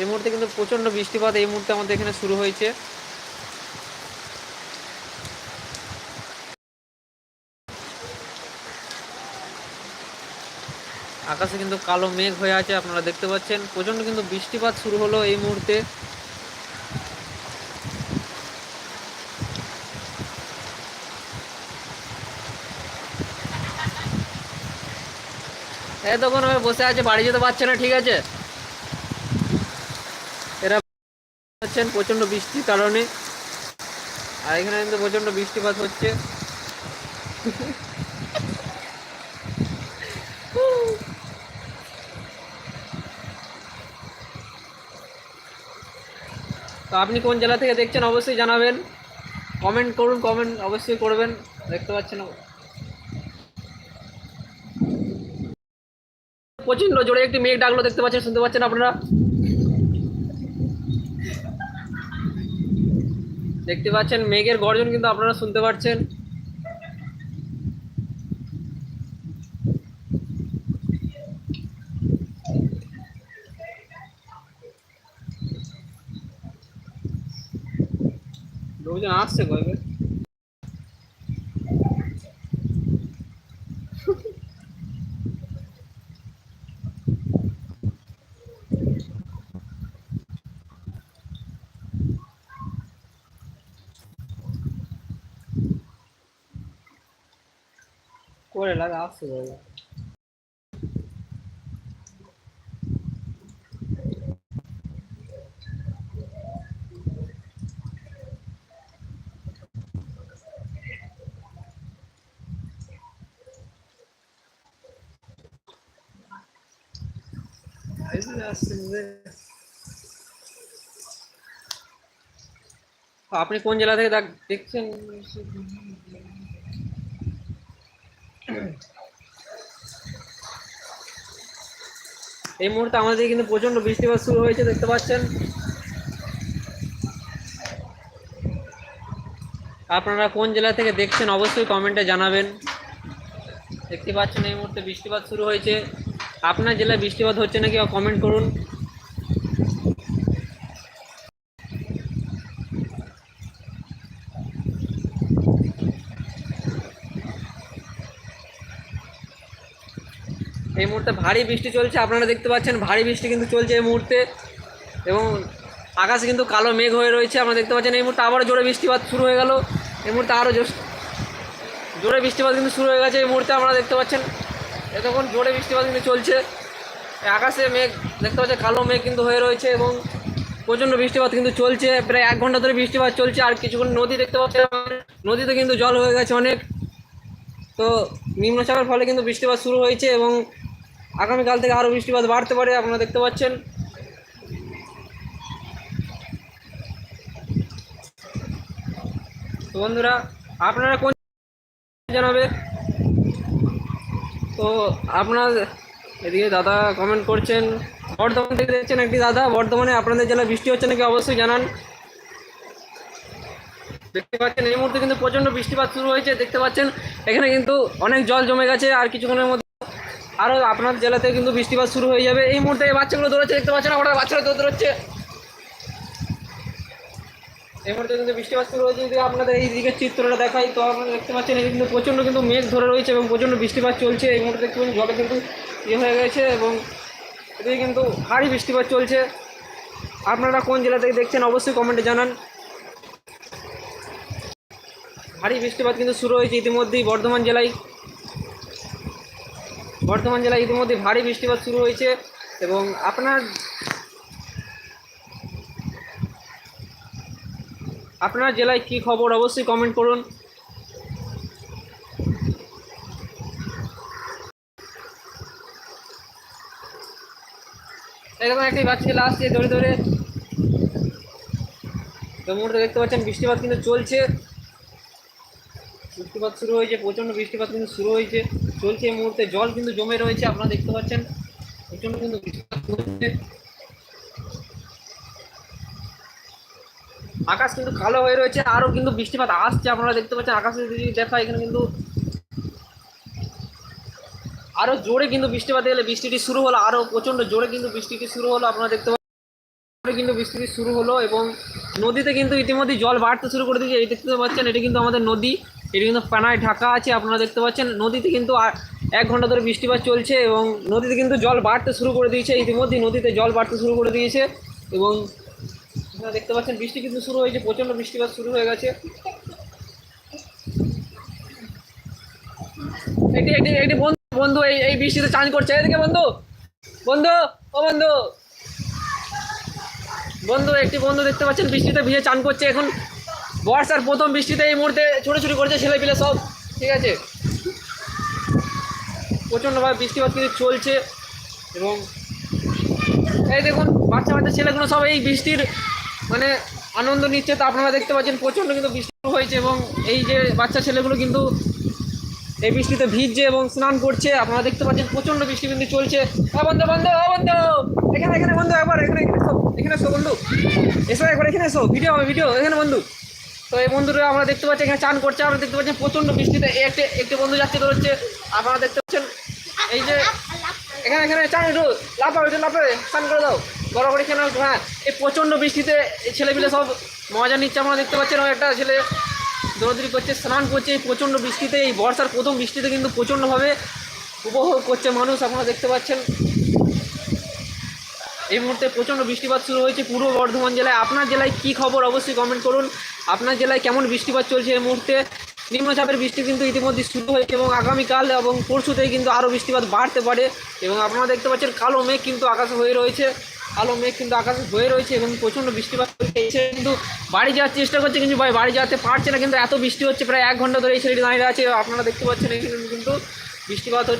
এই মুহূর্তে কিন্তু প্রচণ্ড বৃষ্টিপাত এই মুহূর্তে আমাদের এখানে শুরু হয়েছে। আকাশে কিন্তু কালো মেঘ হয়ে আছে, আপনারা দেখতে পাচ্ছেন। প্রচণ্ড কিন্তু বৃষ্টিপাত শুরু হলো এই মুহূর্তে। এই তখন আমি বসে আছে, বাড়ি যেতে পারছে না, ঠিক আছে এরা পাচ্ছেন প্রচণ্ড বৃষ্টির কারণে। আর এখানে কিন্তু প্রচণ্ড বৃষ্টিপাত হচ্ছে। তো আপনি কোন জেলা থেকে দেখছেন অবশ্যই জানাবেন। কমেন্ট করুন, কমেন্ট অবশ্যই করবেন। দেখতে পাচ্ছেন। প্রচণ্ড জোরে একটি মেঘ ডাকলো, দেখতে পাচ্ছেন, শুনতে পাচ্ছেন আপনারা? দেখতে পাচ্ছেন মেঘের গর্জন কিন্তু আপনারা শুনতে পাচ্ছেন। লোকজন আসছে কয়েকবার लग आप से होगा आपने कौन जला था? এই মুহূর্তে আমাদের কিন্তু প্রচণ্ড বৃষ্টিপাত শুরু হয়েছে, দেখতে পাচ্ছেন। আপনারা কোন জেলা থেকে দেখছেন অবশ্যই কমেন্টে জানাবেন। দেখতে পাচ্ছেন এই মুহূর্তে বৃষ্টিপাত শুরু হয়েছে। আপনার জেলায় বৃষ্টিপাত হচ্ছে নাকি কমেন্ট করুন। এই মুহূর্তে ভারী বৃষ্টি চলছে, আপনারা দেখতে পাচ্ছেন ভারী বৃষ্টি কিন্তু চলছে এই মুহূর্তে। এবং আকাশে কিন্তু কালো মেঘ হয়ে রয়েছে, আপনারা দেখতে পাচ্ছেন এই মুহূর্তে আবারও জোরে বৃষ্টিপাত শুরু হয়ে গেল। এই মুহূর্তে আরও জোরে বৃষ্টিপাত কিন্তু শুরু হয়ে গেছে এই মুহূর্তে, আপনারা দেখতে পাচ্ছেন। এতক্ষণ জোরে বৃষ্টিপাত কিন্তু চলছে। আকাশে মেঘ, দেখতে পাচ্ছেন কালো মেঘ কিন্তু হয়ে রয়েছে এবং প্রচণ্ড বৃষ্টিপাত কিন্তু চলছে। প্রায় এক ঘণ্টা ধরে বৃষ্টিপাত চলছে, আর কিছুক্ষণ নদী দেখতে পাচ্ছেন নদীতে কিন্তু জল হয়ে গেছে অনেক। তো নিম্নচাপের ফলে কিন্তু বৃষ্টিপাত শুরু হয়েছে এবং আগামীকাল থেকে আরও বৃষ্টিপাত বাড়তে পারে, আপনারা দেখতে পাচ্ছেন। তো বন্ধুরা, আপনারা কোন জানাবে? তো আপনার এদিকে দাদা কমেন্ট করছেন। বর্ধমান থেকে দেখছেন একটি দাদা, বর্ধমানে আপনাদের জেলায় বৃষ্টি হচ্ছে নাকি অবশ্যই জানান। দেখতে পাচ্ছেন, এই মুহূর্তে কিন্তু প্রচণ্ড বৃষ্টিপাত শুরু হয়েছে, দেখতে পাচ্ছেন। এখানে কিন্তু অনেক জল জমে গেছে, আর কিছুক্ষণের মধ্যে আরও আপনার জেলাতে কিন্তু বৃষ্টিপাত শুরু হয়ে যাবে। এই মুহূর্তে বাচ্চাগুলো দৌড়াচ্ছে, দেখতে পাচ্ছেন আপনারা বাচ্চারা দৌড় দৌড়াচ্ছে। এই মুহূর্তে কিন্তু বৃষ্টিপাত শুরু হয়েছে। যদি আপনাদের এই দিকের চিত্রটা দেখাই, তো আপনারা দেখতে পাচ্ছেন এদিকে কিন্তু প্রচণ্ড কিন্তু মেঘ ধরে রয়েছে এবং প্রচণ্ড বৃষ্টিপাত চলছে। এই মুহূর্তে দেখতে পাচ্ছেন কিন্তু ইয়ে হয়ে গেছে এবং এদিকে কিন্তু ভারী বৃষ্টিপাত চলছে। আপনারা কোন জেলা থেকে দেখছেন অবশ্যই কমেন্টে জানান। ভারী বৃষ্টিপাত কিন্তু শুরু হয়েছে ইতিমধ্যেই বর্ধমান জেলায়। বর্ধমান জেলায় ইতিমধ্যে ভারী বৃষ্টিপাত শুরু হয়েছে এবং আপনার আপনার জেলায় কি খবর? অবশ্যই কমেন্ট করুন। এরকম একটি বাচ্চা ছেলে আসছে ধরে ধরে। তো মুহূর্তে দেখতে পাচ্ছেন বৃষ্টিপাত কিন্তু চলছে। বৃষ্টিপাত শুরু হয়েছে, প্রচণ্ড বৃষ্টিপাত কিন্তু শুরু হয়েছে। চলছে এই মুহূর্তে। জল কিন্তু জমে রয়েছে, আপনারা দেখতে পাচ্ছেন। প্রচণ্ড কিন্তু বৃষ্টিপাত আকাশ কিন্তু কালো হয়ে রয়েছে আরও কিন্তু বৃষ্টিপাত আসছে, আপনারা দেখতে পাচ্ছেন। আকাশে যদি দেখা, এখানে কিন্তু আরও জোরে কিন্তু বৃষ্টিপাত এলে বৃষ্টিটি শুরু হলো আরও প্রচণ্ড জোরে কিন্তু বৃষ্টিটি শুরু হলো, আপনারা দেখতে পাচ্ছেন। কিন্তু বৃষ্টি শুরু হলো এবং নদীতে কিন্তু ইতিমধ্যে জল বাড়তে শুরু করে দিয়েছে, এই দেখতে পাচ্ছেন, এটি কিন্তু আমাদের নদী। এটি কিন্তু পানায় ঢাকা আছে, আপনারা দেখতে পাচ্ছেন। নদীতে কিন্তু এক ঘণ্টা ধরে বৃষ্টিপাত চলছে এবং নদীতে কিন্তু জল বাড়তে শুরু করে দিয়েছে। ইতিমধ্যে নদীতে জল বাড়তে শুরু করে দিয়েছে এবং আপনারা দেখতে পাচ্ছেন, বৃষ্টি কিন্তু শুরু হয়েছে, প্রচণ্ড বৃষ্টিপাত শুরু হয়ে গেছে। এটি এটি এটি বন্ধু বন্ধু, এই এই বৃষ্টিতে চান করছে। এদিকে বন্ধু বন্ধু, ও বন্ধু। বন্ধু, একটি বন্ধু দেখতে পাচ্ছেন, বৃষ্টিতে ভিজে চান করছে। এখন বর্ষার প্রথম বৃষ্টিতে এই মুহূর্তে ছোটাছুটি করছে ছেলে পিলে সব। ঠিক আছে? প্রচণ্ডভাবে বৃষ্টিপাত কিন্তু চলছে এবং এই দেখুন, বাচ্চা বাচ্চা ছেলেগুলো সব এই বৃষ্টির মানে আনন্দ নিচ্ছে। তা আপনারা দেখতে পাচ্ছেন, প্রচণ্ড কিন্তু বৃষ্টি হয়েছে এবং এই যে বাচ্চা ছেলেগুলো কিন্তু এই বৃষ্টিতে ভিজছে এবং স্নান করছে। আপনারা দেখতে পাচ্ছেন, প্রচণ্ড বৃষ্টি কিন্তু চলছে। হ্যাঁ বন্ধু বন্ধু হ্যাঁ বন্ধু! এখানে এখানে বন্ধু একবার, এখানে এখানে এসো এখানে এসো বন্ধু। এসো একবার, এখানে এসো। ভিডিও হবে, ভিডিও। এখানে বন্ধু। তো এই বন্ধুরা আমরা দেখতে পাচ্ছি, এখানে চান করছে, আমরা দেখতে পাচ্ছেন প্রচণ্ড বৃষ্টিতে। একটি একটি বন্ধু যাচ্ছে বেরোচ্ছে আপনারা দেখতে পাচ্ছেন, এই যে এখানে এখানে চান একটু লাফাও, একটু লাফাবে চান করে দাও। বড় গড়াগড়ি কেন হ্যাঁ এই প্রচণ্ড বৃষ্টিতে ছেলেপিলে সব মজা নিচ্ছে আমরা দেখতে পাচ্ছেন একটা ছেলে দৌড়দৌড়ি করছে, স্নান করছে, এই প্রচণ্ড বৃষ্টিতে, এই বর্ষার প্রথম বৃষ্টিতে কিন্তু প্রচণ্ডভাবে উপভোগ করছে মানুষ, আপনারা দেখতে পাচ্ছেন। এই মুহূর্তে প্রচণ্ড বৃষ্টিপাত শুরু হয়েছে, পূর্ব বর্ধমান জেলায়। আপনার জেলায় কী খবর? অবশ্যই কমেন্ট করুন। আপনার জেলায় কেমন বৃষ্টিপাত চলছে এই মুহূর্তে? নিম্নচাপের বৃষ্টি কিন্তু ইতিমধ্যে শুরু হয়েছে এবং আগামীকাল এবং পরশুতেই কিন্তু আরও বৃষ্টিপাত বাড়তে পারে এবং আপনারা দেখতে পাচ্ছেন কালো মেঘ কিন্তু আকাশে হয়ে রয়েছে। কালো মেঘ কিন্তু আকাশে হয়ে রয়েছে এবং প্রচণ্ড বৃষ্টিপাত এই কিন্তু বাড়ি যাওয়ার চেষ্টা করছে কিন্তু ভাই, বাড়ি যেতে পারছে না কিন্তু এত বৃষ্টি হচ্ছে, প্রায় এক ঘণ্টা ধরে এই ছেলেটি দাঁড়িয়ে আছে। আপনারা দেখতে পাচ্ছেন এখানে কিন্তু বৃষ্টিপাত হচ্ছে।